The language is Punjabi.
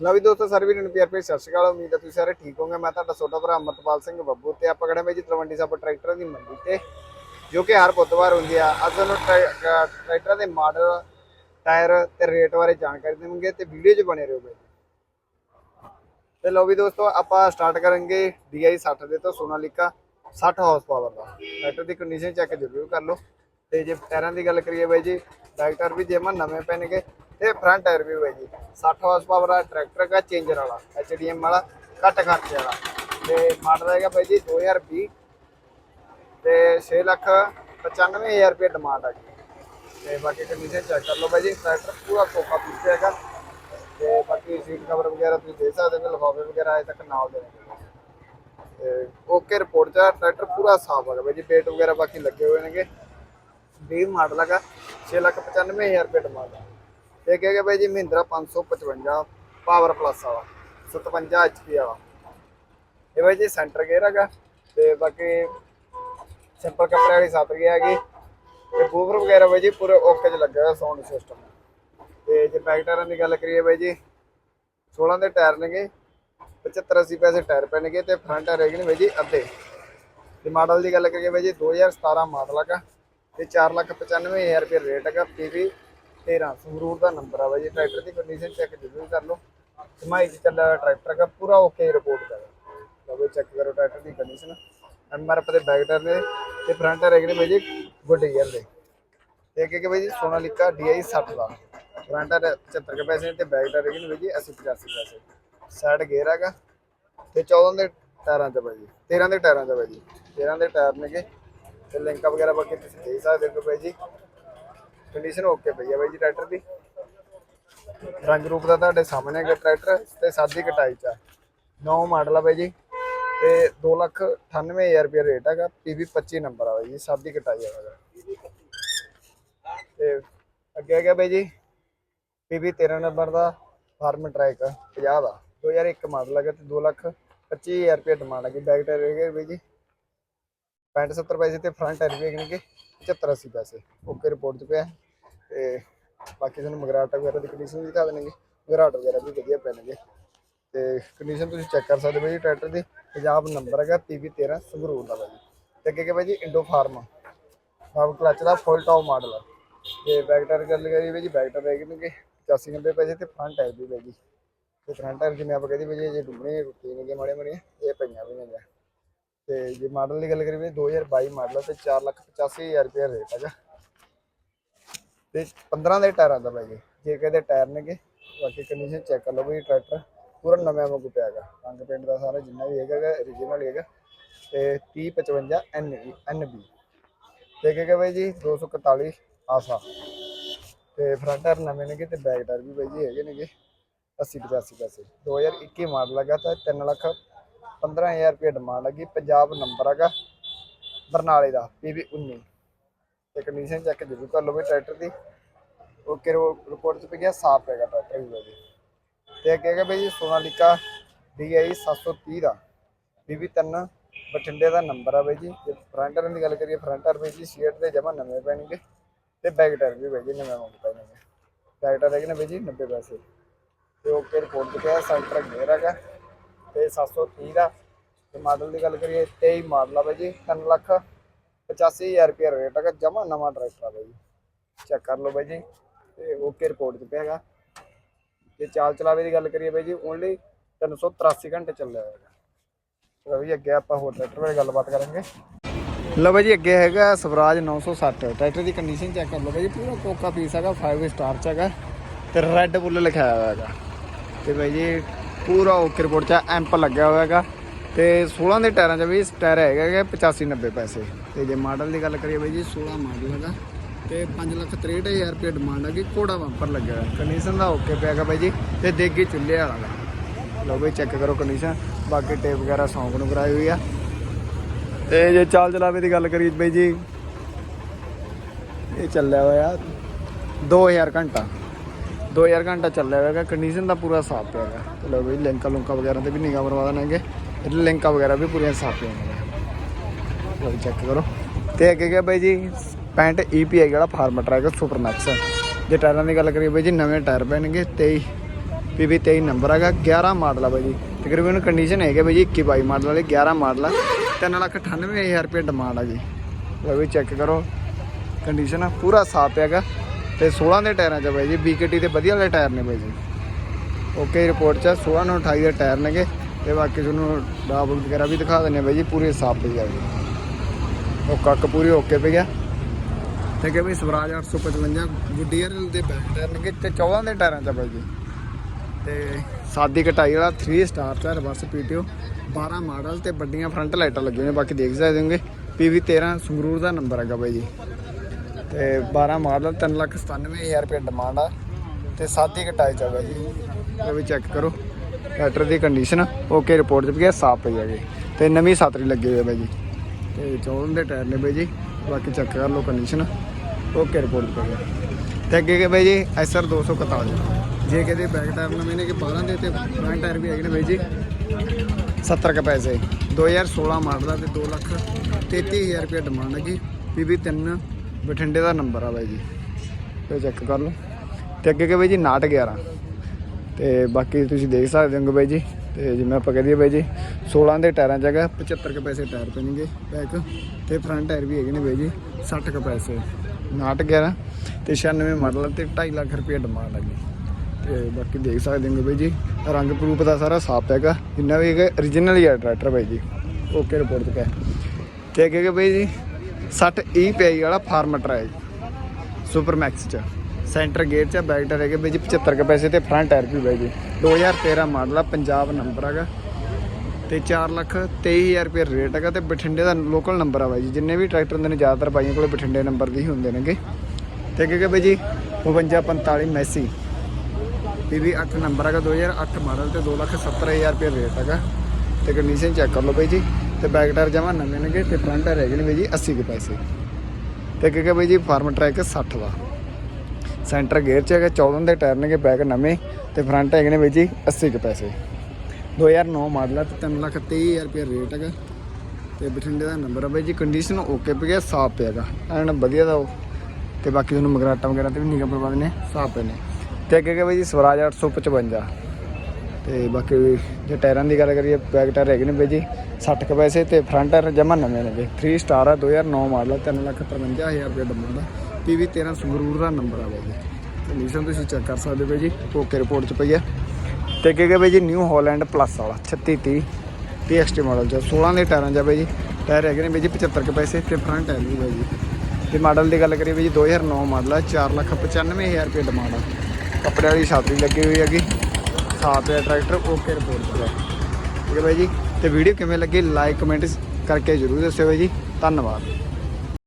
ਲਓ ਵੀ ਦੋਸਤੋ, ਸਾਰੇ ਵੀਰਾਂ ਨੂੰ ਪਿਆਰ ਭਰੀ ਸਤਿ ਸ਼੍ਰੀ ਅਕਾਲ। ਉਮੀਦ ਹੈ ਤੁਸੀਂ ਸਾਰੇ ਠੀਕ ਹੋਗੇ ਮੈਂ ਤੁਹਾਡਾ ਛੋਟਾ ਭਰਾ ਅਮਰਪਾਲ ਸਿੰਘ ਬੱਬੂ ਤੇ ਆਪਾਂ ਖੜੇ ਹਾਂ ਜੀ ਤਲਵੰਡੀ ਸਾਬੋ ਟਰੈਕਟਰਾਂ ਦੀ ਮੰਡੀ ਤੇ, ਜੋ ਕਿ ਹਰ ਬੁੱਧਵਾਰ ਹੁੰਦੀ ਆ। ਅੱਜ ਤੁਹਾਨੂੰ ਟਰੈ- ਦੇ ਮਾਡਲ, ਟਾਇਰ ਤੇ ਰੇਟ ਬਾਰੇ ਜਾਣਕਾਰੀ ਦੇਵਾਂਗੇ ਤੇ ਵੀਡੀਓ 'ਚ ਬਣੇ ਰਹੋ ਬਾਈ ਤੇ ਲਓ ਵੀ ਦੋਸਤੋ, ਆਪਾਂ ਸਟਾਰਟ ਕਰਾਂਗੇ DI 60 ਦੇ ਤੋਂ ਸੋਨਾਲੀਕਾ 60 ਹਾਰਸ ਪਾਵਰ ਦਾ। ਟਰੈਕਟਰ ਦੀ ਕੰਡੀਸ਼ਨ ਚੈੱਕ ਜ਼ਰੂਰ ਕਰ ਲਓ। ਤੇ ਜੇ ਟਾਇਰਾਂ ਦੀ ਗੱਲ ਕਰੀਏ ਬਾਈ ਜੀ, ਟਰੈਕਟਰ ਟਾਇਰ ਵੀ ਜੇਮਾ ਨਵੇਂ ਪੈਣਗੇ ਤੇ ਫਰੰਟ ਟਾਇਰ ਵੀ ਬਾਈ ਜੀ। 60 ਹਾਰਸ ਪਾਵਰ ਦਾ ਟਰੈਕਟਰ ਦਾ ਚੇਂਜਰ ਵਾਲਾ HDM ਵਾਲਾ ਘੱਟ ਖਰਚੇ ਵਾਲਾ। ਤੇ ਮਾਡਲ ਹੈਗਾ ਬਾਈ ਜੀ 2020 ਤੇ 6 ਲੱਖ 95000 ਰੁਪਏ ਡਿਮਾਂਡ ਆ ਗਈ ਤੇ ਬਾਕੀ ਕੰਡੀਸ਼ਨ ਚੈੱਕ ਕਰ ਲਓ ਬਾਈ ਜੀ ਟਰੈਕਟਰ ਪੂਰਾ ਕੋਕਾ ਪੀਸ ਹੈਗਾ। ਤੇ ਬਾਕੀ ਸੀਟ ਕਵਰ ਵਗੈਰਾ ਤੁਸੀਂ ਦੇ ਸਕਦੇ ਹੋ ਲਿਫਾਫੇ ਵਗੈਰਾ ਅਜੇ ਤੱਕ ਨਾਲ ਦੇ ਨੇ ਤੇ ਓਕੇ ਰਿਪੋਰਟ ਚ ਆ, ਟਰੈਕਟਰ ਪੂਰਾ ਸਾਫ਼ ਹੈਗਾ ਬਾਈ ਜੀ ਪੇਟ ਵਗੈਰਾ ਬਾਕੀ ਲੱਗੇ ਹੋਏ ਨੇਗੇ। 20 ਮਾਡਲ ਹੈਗਾ 695000 ਰੁਪਏ ਡਿਮਾਂਡ ਆ। ਤੇ ਇੱਕ ਹੈਗਾ ਬਾਈ ਜੀ ਮਹਿੰਦਰਾ 555 ਪਾਵਰ ਪਲੱਸ ਵਾਲਾ 57 HP ਵਾਲਾ। ਇਹ ਬਾਈ ਜੀ ਸੈਂਟਰ ਗੇਅਰ ਹੈਗਾ ਤੇ ਬਾਕੀ ਸਿੰਪਲ ਕੱਪੜੇ ਵਾਲੀ ਸੱਤ ਗਿਆ ਹੈਗੀ। ਤੇ ਬੂਫਰ ਵਗੈਰਾ ਬਾਈ ਜੀ ਪੂਰੇ ਓਕੇ ਚ ਲੱਗਾ ਹੋਇਆ ਸਾਊਂਡ ਸਿਸਟਮ ਤੇ ਜੇ ਬੈਕ ਟਾਇਰਾਂ ਦੀ ਗੱਲ ਕਰੀਏ ਬਾਈ ਜੀ 16 ਦੇ ਟਾਇਰ ਨੇਗੇ 75 80 ਪੈਸੇ ਟਾਇਰ ਪੈਣਗੇ ਤੇ ਫਰੰਟ ਟਾਇਰ ਹੈਗੇ ਨੇ ਬਾਈ ਜੀ ਅੱਧੇ। ਤੇ ਮਾਡਲ ਦੀ ਗੱਲ ਕਰੀਏ ਬਾਈ ਜੀ 2017 ਮਾਡਲ ਹੈਗਾ ਤੇ 495000 ਰੁਪਏ ਰੇਟ ਹੈਗਾ ਪੀਵੀ 13 ਸੰਗਰੂਰ ਦਾ ਨੰਬਰ ਆ ਬਾਈ ਜੀ, ਟਰੈਕਟਰ ਦੀ ਕੰਡੀਸ਼ਨ ਚੈੱਕ ਜ਼ਰੂਰ ਕਰ ਲਓ। ਸਮਾਈ ਚ ਚੱਲਿਆ ਟਰੈਕਟਰ ਹੈਗਾ ਪੂਰਾ ਓਕੇ ਰਿਪੋਰਟ ਦਾ ਲਓ ਚੈੱਕ ਕਰੋ ਟਰੈਕਟਰ ਦੀ ਕੰਡੀਸ਼ਨ ਐਮਆਰਐਫ ਦੇ ਬੈਕ ਟਾਇਰ ਨੇ ਤੇ ਫਰੰਟ ਟਾਇਰ ਹੈਗੇ ਬਾਈ ਜੀ ਗੁੱਡ ਈਅਰ ਦੇ। ਤੇ ਇੱਕ ਇੱਕ ਬਾਈ ਜੀ ਸੋਨਾਲੀਕਾ DI 60 ਦਾ। ਫਰੰਟ ਟਾਇਰ 75 ਕੇ ਪੈਸੇ ਨੇ ਤੇ ਬੈਕ ਟਾਇਰ ਹੈਗੇ ਨੇ ਬਾਈ ਜੀ 80 85 ਪੈਸੇ। ਸਾਈਡ ਗੇਅਰ ਹੈਗਾ ਤੇ 14 ਦੇ ਟਾਇਰਾਂ 'ਚ ਬਾਈ ਜੀ 13 ਦੇ ਟਾਇਰਾਂ 'ਚ ਬਾਈ ਜੀ। 13 ਦੇ ਟਾਇਰ ਨੇਗੇ ਤੇ ਲਿੰਕਾਂ ਵਗੈਰਾ ਬਾਕੀ ਤੁਸੀਂ ਦੇਖ ਸਕਦੇ ਹੋ ਬਾਈ ਜੀ। ਕੰਡੀਸ਼ਨ ਓਕੇ ਪਈ ਹੈ ਬਾਈ ਜੀ ਟਰੈਕਟਰ ਦੀ। ਰੰਗ ਰੂਪ ਦਾ ਤੁਹਾਡੇ ਸਾਹਮਣੇ ਹੈਗਾ ਟਰੈਕਟਰ ਤੇ ਸਾਦੀ ਕਟਾਈ 'ਚ ਨੌ ਮਾਡਲ ਆ ਬਾਈ ਜੀ ਤੇ 298000 ਰੁਪਏ ਰੇਟ ਹੈਗਾ। PV 25 ਨੰਬਰ ਆ ਬਾਈ ਜੀ, ਸਾਦੀ ਕਟਾਈ ਹੈਗਾ ਤੇ ਅੱਗੇ ਹੈਗਾ ਬਾਈ ਜੀ, PV 13 ਨੰਬਰ ਦਾ ਫਾਰਮ ਟਰੈਕ 50 ਦਾ। 2001 ਮਾਡਲ ਹੈਗਾ ਤੇ 2 ਲੱਖ 25000 ਰੁਪਏ ਡਿਮਾਂਡ ਹੈਗੀ ਬੈਕ ਟਾਇਰ ਹੈਗੇ ਬਾਈ ਜੀ। 65 70 ਪੈਸੇ ਤੇ ਫਰੰਟ ਟਾਇਰ ਵੀ ਹੈਗੇ 75 80 ਪੈਸੇ। ਓਕੇ ਰਿਪੋਰਟ 'ਚ ਪਿਆ। ਤੇ ਬਾਕੀ ਤੁਹਾਨੂੰ ਮਗਰਾਟ ਵਗੈਰਾ ਦੀ ਕੰਡੀਸ਼ਨ ਵੀ ਦਿਖਾ ਦੇਣਗੇ। ਮਗਰਾਟ ਵਗੈਰਾ ਵੀ ਵਧੀਆ ਪੈਣਗੇ। ਤੇ ਕੰਡੀਸ਼ਨ ਤੁਸੀਂ ਚੈੱਕ ਕਰ ਸਕਦੇ ਹੋ ਜੀ ਟਰੈਕਟਰ ਦੀ। ਪੰਜਾਬ ਨੰਬਰ ਹੈਗਾ PV 13 ਸੰਗਰੂਰ ਦਾ ਬਾਈ ਤੇ ਅੱਗੇ ਕਿ ਬਾਈ ਜੀ ਇੰਡੋ ਫਾਰਮ। ਆਪ ਕਲਚ ਦਾ ਫੁੱਲ ਟੌਪ ਮਾਡਲ ਆ। ਤੇ ਬੈਕ ਟਾਇਰ ਗੱਲ ਕਰੀਏ ਬਾਈ ਜੀ ਬੈਕ ਟਾਇਰ ਹੈਗੇ ਨੇ 85 90 ਪੈਸੇ ਤੇ ਫਰੰਟ ਟਾਇਰ ਵੀ ਪੈ ਜੀ। ਤੇ ਫਰੰਟ ਟਾਇਰ ਜਿਵੇਂ ਆਪਾਂ ਕਹਿੰਦੇ ਬਾਈ ਜੀ ਜੇ ਡੁੱਬਣੇ ਰੁੱਟੀ ਨੇਗੇ ਮਾੜੇ ਮਾੜੇ ਇਹ ਪਈਆਂ ਵੀ ਨੇ ਤੇ ਜੇ ਮਾਡਲ ਦੀ ਗੱਲ ਕਰੀਏ ਵੀ 2022 ਮਾਡਲ ਆ ਤੇ 485000 ਰੁਪਏ ਰੇਟ ਹੈਗਾ ਤੇ 15 ਦੇ ਟਾਇਰਾਂ ਦਾ ਬਾਈ ਜੀ, ਜੇ ਕਹਿੰਦੇ ਟਾਇਰ ਨੇਗੇ, ਬਾਕੀ ਕੰਡੀਸ਼ਨ ਚੈੱਕ ਕਰ ਲਓ ਵੀ ਟਰੈਕਟਰ ਪੂਰਾ ਨਵੇਂ ਵਾਂਗੂ ਪਿਆ ਹੈਗਾ। ਰੰਗ ਪੇਂਟ ਦਾ ਸਾਰਾ ਜਿੰਨਾ ਵੀ ਹੈਗਾ origignal ਹੈਗਾ। ਤੇ 3055 NB NB ਤੇ ਕਿ ਬਾਈ ਜੀ 241 ਆਸਾ। ਤੇ ਫਰੰਟ ਟਾਇਰ ਨਵੇਂ ਨੇਗੇ ਤੇ ਬੈਕ ਟਾਇਰ ਵੀ ਬਾਈ ਜੀ ਹੈਗੇ ਨੇਗੇ 80 85 ਪੈਸੇ। 2021 ਮਾਡਲ ਹੈਗਾ ਤਾਂ 3 ਲੱਖ 15000 ਰੁਪਏ ਡਿਮਾਂਡ ਹੈਗੀ ਪੰਜਾਬ ਨੰਬਰ ਹੈਗਾ ਬਰਨਾਲੇ ਦਾ PV 19 ਤੇ ਕੰਡੀਸ਼ਨ ਚੈੱਕ ਜ਼ਰੂਰ ਕਰ ਲਓ ਵੀ ਟਰੈਕਟਰ ਦੀ। ਓਕੇ ਰਿਪੋਰਟ ਚ ਪਈ ਗਿਆ, ਸਾਫ਼ ਹੈਗਾ ਟਰੈਕਟਰ ਵੀ ਜੀ। ਤੇ ਅੱਗੇ ਹੈਗਾ ਬਾਈ ਜੀ, ਸੋਨਾਲੀਕਾ DI 730 ਦਾ। PV 3 ਬਠਿੰਡੇ ਦਾ ਨੰਬਰ ਆ ਬਾਈ ਜੀ। ਜੇ ਫਰੰਟ ਟਾਇਰ ਦੀ ਗੱਲ ਕਰੀਏ ਫਰੰਟ ਟਾਇਰ ਬਾਈ ਜੀ ਸੀਟ ਦੇ ਜਮਾ ਨਵੇਂ ਪੈਣਗੇ। ਤੇ ਬੈਕ ਟਾਇਰ ਵੀ ਬਾਈ ਜੀ, ਨਵੇਂ ਵਾਂਗ ਪੈਣਗੇ ਬੈਕ ਟਾਇਰ ਹੈਗੇ ਨੇ ਬਾਈ ਜੀ 90 ਪੈਸੇ। ਤੇ ਓਕੇ ਰਿਪੋਰਟ 'ਚ ਪਿਆ ਸੈਂਟਰ ਗੇਅਰ ਹੈਗਾ। ਤੇ 730 ਦਾ। ਤੇ ਮਾਡਲ ਦੀ ਗੱਲ ਕਰੀਏ 23 ਮਾਡਲ ਆ ਬਾਈ ਜੀ 3 ਲੱਖ 85000 ਰੁਪਏ ਰੇਟ ਹੈਗਾ ਜਮਾ ਨਵਾਂ ਟਰੈਕਟਰ ਆ ਬਾਈ ਜੀ। ਚੈੱਕ ਕਰ ਲਓ ਬਾਈ ਜੀ। ਤੇ ਓਕੇ ਰਿਪੋਰਟ 'ਚ ਪਿਆ ਹੈਗਾ। ਤੇ ਚਾਲ ਚਲਾਵੇ ਦੀ ਗੱਲ ਕਰੀਏ ਬਾਈ ਜੀ ਓਨਲੀ 383 ਘੰਟੇ ਚੱਲਿਆ ਹੋਏਗਾ ਚਲੋ ਅੱਗੇ ਆਪਾਂ ਹੋਰ ਟਰੈਕਟਰ ਬਾਰੇ ਗੱਲਬਾਤ ਕਰਾਂਗੇ। ਲਓ ਬਾਈ ਜੀ, ਅੱਗੇ ਹੈਗਾ ਸਵਰਾਜ 960 ਟਰੈਕਟਰ ਦੀ ਕੰਡੀਸ਼ਨ ਚੈੱਕ ਕਰ ਲਓ ਬਾਈ ਜੀ। ਪੂਰਾ ਕੋਕਾ ਪੀਸ ਹੈਗਾ 5 ਸਟਾਰ ਚ ਹੈਗਾ। ਤੇ ਰੈੱਡ ਬੁੱਲ ਲਿਖਿਆ ਹੋਇਆ ਹੈਗਾ। ਤੇ ਬਾਈ ਜੀ ਪੂਰਾ ਓਕੇ ਰਿਪੋਰਟ ਚ ਐਂਪ ਲੱਗਿਆ ਹੋਇਆ ਹੈਗਾ। ਤੇ 16 ਦੇ ਟਾਇਰਾਂ 'ਚ ਵੀ ਟਾਇਰ ਹੈਗਾ ਹੈਗਾ 85 90 ਪੈਸੇ। ਤੇ ਜੇ ਮਾਡਲ ਦੀ ਗੱਲ ਕਰੀਏ ਬਾਈ ਜੀ 16 ਮਾਡਲ ਹੈਗਾ। ਤੇ 563000 ਰੁਪਏ ਡਿਮਾਂਡ ਹੈਗੀ ਕੋੜਾ ਬੰਪਰ ਲੱਗਿਆ ਹੋਇਆ। ਕੰਡੀਸ਼ਨ ਦਾ ਓਕੇ ਪਿਆ ਹੈਗਾ ਬਾਈ ਜੀ, ਤੇ ਦੇਗੀ ਚੁੱਲ੍ਹੇ ਵਾਲਾ ਲਓ ਬਈ ਚੈੱਕ ਕਰੋ ਕੰਡੀਸ਼ਨ ਬਾਕੀ ਟੇਪ ਵਗੈਰਾ ਸੌਂਕ ਨੂੰ ਕਰਾਈ ਹੋਈ ਆ। ਤੇ ਜੇ ਚਾਲ ਚਲਾਵੇ ਦੀ ਗੱਲ ਕਰੀਏ ਬਈ ਜੀ, ਇਹ ਚੱਲਿਆ ਹੋਇਆ 2000 ਘੰਟਾ। 2000 ਘੰਟਾ ਚੱਲਿਆ ਹੋਇਆ ਕੰਡੀਸ਼ਨ ਦਾ ਪੂਰਾ ਸਾਫ਼ ਪਿਆ ਹੈਗਾ। ਤੇ ਲਓ ਬਈ, ਲਿੰਕਾਂ ਲੁੰਕਾਂ ਵਗੈਰਾ ਤੇ ਵੀ ਨਿਗਾਹ ਮਰਵਾ ਦੇਣਗੇ। ਇਹ ਲਿੰਕਾਂ ਵਗੈਰਾ ਵੀ ਪੂਰੀਆਂ ਸਾਫ਼ ਪਿਆ ਨੇ। ਚੈੱਕ ਕਰੋ। ਤੇ ਅੱਗੇ ਗਿਆ ਬਾਈ ਜੀ 65 EPI ਜਿਹੜਾ ਫਾਰਮ ਟਰੈਕ ਸੁਪਰ ਮੈਕਸ ਜੇ ਟਾਇਰਾਂ ਦੀ ਗੱਲ ਕਰੀਏ ਬਾਈ ਜੀ, ਨਵੇਂ ਟਾਇਰ ਪੈਣਗੇ 23 PV 23 ਨੰਬਰ ਹੈਗਾ 11 ਮਾਡਲ ਆ ਬਾਈ ਜੀ। ਤਕਰੀਬਨ ਕੰਡੀਸ਼ਨ ਹੈਗੇ ਬਾਈ ਜੀ 21 22 ਮਾਡਲ ਵਾਲੇ 11 ਮਾਡਲ ਆ। 398000 ਰੁਪਏ ਡਿਮਾਂਡ ਆ ਜੀ। ਲਓ ਵੀ ਚੈੱਕ ਕਰੋ। ਕੰਡੀਸ਼ਨ ਪੂਰਾ ਸਾਫ਼ ਹੈਗਾ। ਤੇ 16 ਦੇ ਟਾਇਰਾਂ 'ਚ ਆ ਬਾਈ ਜੀ BKT ਦੇ ਵਧੀਆ ਵਾਲੇ ਟਾਇਰ ਨੇ ਬਾਈ ਜੀ। ਓਕੇ ਰਿਪੋਰਟ 'ਚ 16 ਨੂੰ 28 ਦੇ ਟਾਇਰ ਨੇਗੇ, ਤੇ ਬਾਕੀ ਤੁਹਾਨੂੰ ਡਾਬਲ ਵਗੈਰਾ ਵੀ ਦਿਖਾ ਦਿੰਨੇ ਬਾਈ ਜੀ, ਪੂਰੇ ਸਾਫ਼ ਪਈ ਜਾਵੇ ਉਹ ਕੱਕ ਪੂਰੀ ਓਕੇ ਪਈ ਆ। ਤੇ ਕਿ ਵੀ ਸਵਰਾਜ 855 ਗੁੱਡੀਅਰ ਦੇ ਬੈਕ ਟਾਇਰ ਨੇਗੇ, ਤੇ 14 ਦੇ ਟਾਇਰਾਂ 'ਚ ਬਾਈ ਜੀ। ਤੇ ਸਾਦੀ ਕਟਾਈ ਵਾਲਾ 3 ਸਟਾਰ ਦਾ ਰਿਵਰਸ ਪੀਟੀਓ। 12 ਮਾਡਲ ਤੇ ਵੱਡੀਆਂ ਫਰੰਟ ਲਾਈਟਾਂ ਲੱਗੀਆਂ ਨੇ ਬਾਕੀ ਦੇਖ ਸਕਦੇ ਹੋਗੇ। PV 13 ਸੰਗਰੂਰ ਦਾ ਨੰਬਰ ਹੈਗਾ ਬਾਈ ਜੀ। ਤੇ 12 ਮਾਡਲ 397000 ਰੁਪਏ ਡਿਮਾਂਡ ਆ ਤੇ ਸਾਦੀ ਕਟਾਈ ਚ ਆ ਜੀ। ਇਹ ਵੀ ਚੈੱਕ ਕਰੋ। ਟਰੈਕਟਰ ਦੀ ਕੰਡੀਸ਼ਨ ਓਕੇ ਰਿਪੋਰਟ ਚ ਵੀ ਹੈ ਸਾਫ਼ ਪਈ ਹੈਗੀ ਤੇ ਨਵੀਂ ਸਾਤਰੀ ਲੱਗੀ ਹੋਈ ਹੈ ਬਾਈ ਜੀ। ਤੇ 14 ਦੇ ਟਾਇਰ ਨੇ ਬਾਈ ਜੀ। ਬਾਕੀ ਚੈੱਕ ਕਰ ਲਓ ਕੰਡੀਸ਼ਨ ਓਕੇ ਰਿਪੋਰਟ ਪਈ ਹੈ ਤੇ ਅੱਗੇ ਕੇ ਬਾਈ ਜੀ ਐਸਆਰ 241 ਜੇ ਕਿਤੇ ਬੈਕ ਟਾਇਰ ਨਵੇਂ ਨੇ ਕਿ 12 ਦੇ ਤੇ ਫਰੰਟ ਟਾਇਰ ਵੀ ਹੈਗੇ ਨੇ ਬਾਈ ਜੀ। 70 ਕ ਪੈਸੇ। 2016 ਮਾਡਲ ਆ ਤੇ 2 ਲੱਖ 33000 ਰੁਪਏ ਡਿਮਾਂਡ ਹੈਗੀ PV 3 ਬਠਿੰਡੇ ਦਾ ਨੰਬਰ ਆ ਬਾਈ ਜੀ। ਤੇ ਚੈੱਕ ਕਰ ਲਓ। ਤੇ ਅੱਗੇ ਕੇ ਬਾਈ ਜੀ, ਨਾਟ 911 ਤੇ ਬਾਕੀ ਤੁਸੀਂ ਦੇਖ ਸਕਦੇ ਹੋ ਬਾਈ ਜੀ। ਤੇ ਜਿਵੇਂ ਆਪਾਂ ਕਹਦੇ ਬਾਈ ਜੀ 16 ਦੇ ਟਾਇਰਾਂ 'ਚ ਹੈਗਾ 75 ਕ ਪੈਸੇ ਟਾਇਰ ਪੈਣਗੇ ਬੈਕ ਤੇ ਫਰੰਟ ਟਾਇਰ ਵੀ ਹੈਗੇ ਨੇ ਬਾਈ ਜੀ 60 ਕ ਪੈਸੇ। ਨਾਟ 911 ਤੇ 96 ਮਾਡਲ ਤੇ 2.5 ਲੱਖ ਰੁਪਏ ਡਿਮਾਂਡ ਹੈਗੀ ਤੇ ਬਾਕੀ ਦੇਖ ਸਕਦੇ ਹੋ ਬਾਈ ਜੀ, ਰੰਗ ਪ੍ਰੂਫ ਦਾ ਸਾਰਾ ਸਾਫ਼ ਹੈਗਾ। ਜਿੰਨਾ ਵੀ ਹੈਗਾ origignal ਹੀ ਹੈ ਟਰੈਕਟਰ ਬਾਈ ਜੀ। ਓਕੇ ਰਿਪੋਰਟ ਤੇ ਪਿਆ ਤੇ ਅੱਗੇ ਕਿ ਬਾਈ ਜੀ 60 ਈ ਪੀਆਈ ਵਾਲਾ ਫਾਰਮਟਰ ਹੈ ਜੀ। ਸੁਪਰ ਮੈਕਸ ਚ। ਸੈਂਟਰ ਗੇਅਰ ਚ ਬੈਕ ਟਾਇਰ ਹੈਗੇ ਬਾਈ ਜੀ 75 ਕੇ ਪੈਸੇ ਤੇ ਫਰੰਟ ਟਾਇਰ ਵੀ ਬਾਈ ਜੀ। 2013 ਮਾਡਲ ਆ, ਪੰਜਾਬ ਨੰਬਰ ਹੈਗਾ। ਤੇ 4 ਲੱਖ 23000 ਰੁਪਏ ਰੇਟ ਹੈਗਾ ਤੇ ਬਠਿੰਡੇ ਦਾ ਲੋਕਲ ਨੰਬਰ ਆ ਬਾਈ ਜੀ। ਜਿੰਨੇ ਵੀ ਟਰੈਕਟਰ ਹੁੰਦੇ ਨੇ, ਜ਼ਿਆਦਾਤਰ ਬਾਈਆਂ ਕੋਲੇ ਬਠਿੰਡੇ ਨੰਬਰ ਦੇ ਹੀ ਹੁੰਦੇ ਨੇਗੇ। ਤੇ ਕਿਉਂਕਿ ਬਾਈ ਜੀ 5245 ਮੈਸੀ। ਵੀ 8 ਨੰਬਰ ਹੈਗਾ 2008 ਮਾਡਲ ਤੇ 270000 ਰੁਪਏ ਰੇਟ ਹੈਗਾ। ਤੇ ਕੰਡੀਸ਼ਨ ਚੈੱਕ ਕਰ ਲਓ ਬਾਈ ਜੀ। ਤੇ ਬੈਕ ਟਾਇਰ ਜਮਾ ਨਵੇਂ ਨੇਗੇ ਤੇ ਫਰੰਟ ਟਾਇਰ ਹੈਗੇ ਨੇ ਬਾਈ ਜੀ 80 ਕੇ ਪੈਸੇ। ਤੇ ਅੱਗੇ ਕਿ ਬਾਈ ਜੀ ਫਾਰਮ ਟਰੈਕ 60 ਦਾ ਸੈਂਟਰ ਗੇਅਰ ਚ ਹੈਗਾ 14 ਦੇ ਟਾਇਰ ਨੇਗੇ ਬੈਕ ਨਵੇਂ ਤੇ ਫਰੰਟ ਹੈਗੇ ਨੇ ਬਾਈ ਜੀ 80 ਕੇ ਪੈਸੇ। 2009 ਮਾਡਲ ਆ ਤੇ 323000 ਰੁਪਏ ਰੇਟ ਹੈਗਾ। ਤੇ ਬਠਿੰਡੇ ਦਾ ਨੰਬਰ ਆ ਬਾਈ ਜੀ ਕੰਡੀਸ਼ਨ ਓਕੇ ਪਿਆ ਸਾਫ਼ ਪਿਆਗਾ ਐਨ ਵਧੀਆ ਦਾ ਉਹ। ਤੇ ਬਾਕੀ ਤੁਹਾਨੂੰ ਮਗਰਾਟਾ ਵਗੈਰਾ ਤੇ ਵੀ ਨਿਗਮ ਪ੍ਰਬੰਧ ਨੇ ਸਾਫ਼ ਪਏ ਨੇ। ਤੇ ਅੱਗੇ ਕਿ ਬਾਈ ਜੀ ਸਵਰਾਜ 855 ਤੇ ਬਾਕੀ ਜੇ ਟਾਇਰਾਂ ਦੀ ਗੱਲ ਕਰੀਏ ਬੈਕ ਟਾਇਰ ਹੈਗੇ ਨੇ ਬਾਈ ਜੀ 60 ਕੁ ਪੈਸੇ ਤੇ ਫਰੰਟ ਟਾਇਰ ਜਮਾ ਨਵੇਂ ਨੇਗੇ। 3 ਸਟਾਰ ਆ 2009 ਮਾਡਲ ਆ 355000 ਰੁਪਏ ਡਿਮਾਂਡ ਆ PV 13 ਸੰਗਰੂਰ ਦਾ ਨੰਬਰ ਆ ਬਾਈ ਜੀ। ਕੰਡੀਸ਼ਨ ਤੁਸੀਂ ਚੈੱਕ ਕਰ ਸਕਦੇ ਹੋ ਬਾਈ ਜੀ, ਓਕੇ ਰਿਪੋਰਟ ਚ ਪਈ ਆ। ਤੇ ਅੱਗੇ ਕਿ ਬਾਈ ਜੀ ਨਿਊ ਹਾਲੈਂਡ ਪਲੱਸ ਵਾਲਾ 3630 TXT ਮਾਡਲ ਚ 16 ਦੇ ਟਾਇਰਾਂ ਚ ਬਾਈ ਜੀ। ਟਾਇਰ ਹੈਗੇ ਨੇ ਬਾਈ ਜੀ 75 ਕੁ ਪੈਸੇ ਤੇ ਫਰੰਟ ਟਾਇਰ ਵੀ ਬਾਈ ਜੀ। ਤੇ ਮਾਡਲ ਦੀ ਗੱਲ ਕਰੀਏ ਬਾਈ ਜੀ 2009 ਮਾਡਲ ਆ 495000 ਰੁਪਏ ਡਿਮਾਂਡ ਆ। ਕੱਪੜੇ ਵਾਲੀ ਛਾਤਰੀ ਲੱਗੀ ਹੋਈ ਹੈਗੀ। ਸਾਥ ਹੈ ਟਰੈਕਟਰ ਓਕੇ ਰਿਪੋਰਟ ਤੇ ਠੀਕ ਹੈ ਬਾਈ ਜੀ। ਤੇ ਵੀਡੀਓ ਕਿਵੇਂ ਲੱਗੀ ਲਾਈਕ ਕਮੈਂਟ ਕਰਕੇ ਜਰੂਰ ਦੱਸਿਓ ਜੀ। ਧੰਨਵਾਦ।